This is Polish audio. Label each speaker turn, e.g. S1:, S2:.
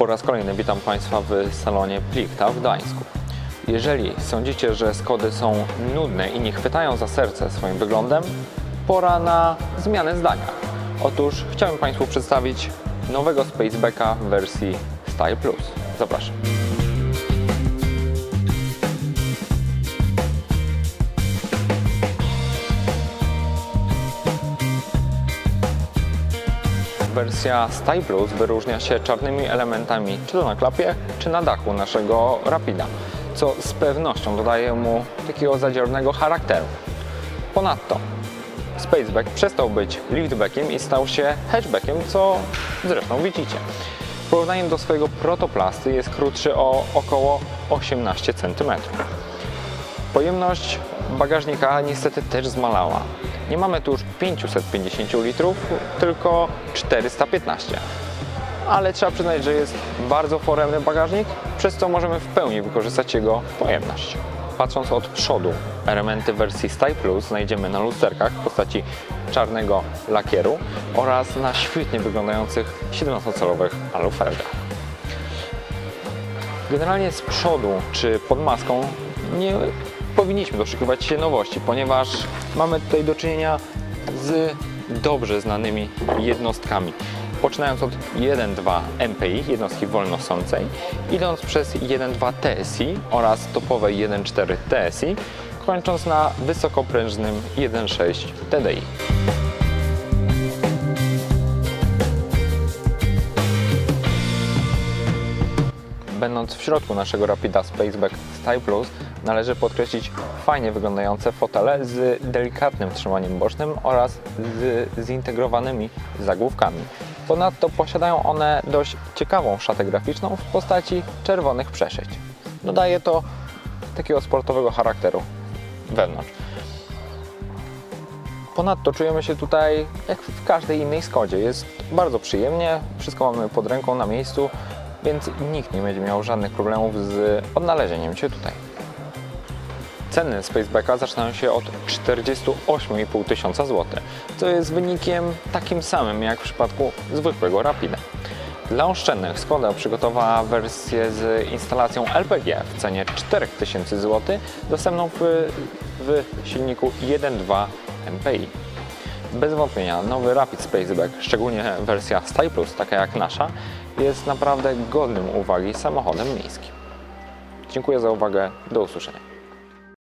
S1: Po raz kolejny witam Państwa w salonie Plikta w Gdańsku. Jeżeli sądzicie, że Skody są nudne i nie chwytają za serce swoim wyglądem, pora na zmianę zdania. Otóż chciałem Państwu przedstawić nowego Spacebacka w wersji Style Plus. Zapraszam. Wersja Style Plus wyróżnia się czarnymi elementami, czy to na klapie, czy na dachu naszego Rapida, co z pewnością dodaje mu takiego zadziornego charakteru. Ponadto Spaceback przestał być liftbackiem i stał się hatchbackiem, co zresztą widzicie. W porównaniu do swojego protoplasty jest krótszy o około 18 cm. Pojemność bagażnika niestety też zmalała. Nie mamy tu już 550 litrów, tylko 415. Ale trzeba przyznać, że jest bardzo foremny bagażnik, przez co możemy w pełni wykorzystać jego pojemność. Patrząc od przodu, elementy wersji Style Plus znajdziemy na lusterkach w postaci czarnego lakieru oraz na świetnie wyglądających 17-calowych alufelgach. Generalnie z przodu czy pod maską nie powinniśmy doszukiwać się nowości, ponieważ mamy tutaj do czynienia z dobrze znanymi jednostkami. Poczynając od 1.2 MPI, jednostki wolnosącej, idąc przez 1.2 TSI oraz topowe 1.4 TSI, kończąc na wysokoprężnym 1.6 TDI. Będąc w środku naszego Rapida Spaceback Style Plus, należy podkreślić fajnie wyglądające fotele z delikatnym trzymaniem bocznym oraz z zintegrowanymi zagłówkami. Ponadto posiadają one dość ciekawą szatę graficzną w postaci czerwonych przeszyć. Dodaje to takiego sportowego charakteru wewnątrz. Ponadto czujemy się tutaj jak w każdej innej Skodzie. Jest bardzo przyjemnie, wszystko mamy pod ręką na miejscu, więc nikt nie będzie miał żadnych problemów z odnalezieniem się tutaj. Ceny Spacebacka zaczynają się od 48,5 tysiąca złotych, co jest wynikiem takim samym jak w przypadku zwykłego Rapida. Dla oszczędnych Skoda przygotowała wersję z instalacją LPG w cenie 4000 zł, dostępną w, w silniku 1.2 MPI. Bez wątpienia nowy Rapid Spaceback, szczególnie wersja Style Plus, taka jak nasza, jest naprawdę godnym uwagi samochodem miejskim. Dziękuję za uwagę, do usłyszenia.